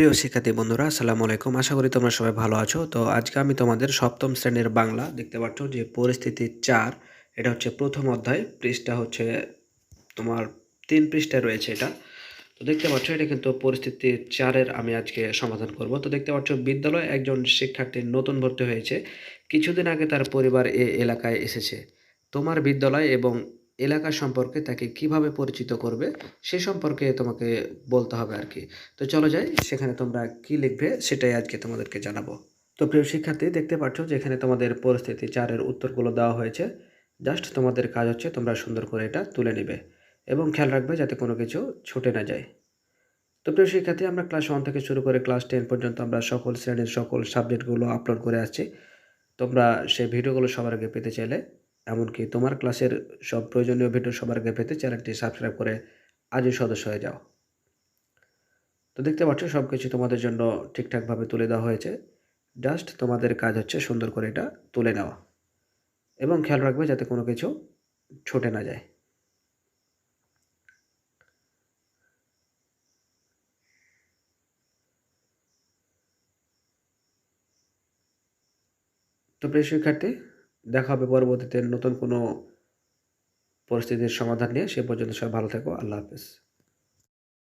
প্রিয় শিক্ষার্থী বন্ধুরা, আসসালামু আলাইকুম। আশা করি তোমরা সবাই ভালো আছো। তো আজকে আমি তোমাদের সপ্তম শ্রেণির বাংলা দেখতে পাচ্ছ যে পরিস্থিতি চার, এটা হচ্ছে প্রথম অধ্যায়। পৃষ্ঠা হচ্ছে তোমার তিন পৃষ্ঠায় রয়েছে এটা। তো দেখতে পাচ্ছ, এটা কিন্তু পরিস্থিতি চারের আমি আজকে সমাধান করব। তো দেখতে পাচ্ছ, বিদ্যালয়ে একজন শিক্ষার্থী নতুন ভর্তি হয়েছে। কিছুদিন আগে তার পরিবার এ এলাকায় এসেছে। তোমার বিদ্যালয় এবং এলাকা সম্পর্কে তাকে কীভাবে পরিচিত করবে, সে সম্পর্কে তোমাকে বলতে হবে আর কি। তো চলো যাই, সেখানে তোমরা কি লিখবে সেটাই আজকে তোমাদেরকে জানাব। তো প্রিয় শিক্ষার্থী, দেখতে পাচ্ছ যে এখানে তোমাদের পরিস্থিতি চারের উত্তরগুলো দেওয়া হয়েছে। জাস্ট তোমাদের কাজ হচ্ছে তোমরা সুন্দর করে এটা তুলে নেবে এবং খেয়াল রাখবে যাতে কোনো কিছু ছুটে না যায়। তো প্রিয় শিক্ষার্থী, আমরা ক্লাস ওয়ান থেকে শুরু করে ক্লাস টেন পর্যন্ত আমরা সকল শ্রেণির সকল সাবজেক্টগুলো আপলোড করে আসছি। তোমরা সেই ভিডিওগুলো সবার আগে পেতে চাইলে এমনকি তোমার ক্লাসের সব প্রয়োজনীয় ভিডিও সবার আগে পেতে চ্যানেলটি সাবস্ক্রাইব করে আজই সদস্য হয়ে যাও। তো দেখতে পাচ্ছ সব কিছু তোমাদের জন্য ঠিকঠাকভাবে তুলে দেওয়া হয়েছে। জাস্ট তোমাদের কাজ হচ্ছে সুন্দর করে এটা তুলে নেওয়া। এবং খেয়াল রাখবে যাতে কোনো কিছু ছুটে না যায়। তো প্রিয় শিক্ষার্থী দেখা হবে পরবর্তীতে নতুন কোনো পরিস্থিতির সমাধান নিয়ে। সে পর্যন্ত সবাই ভালো থেকো। আল্লাহ হাফেজ।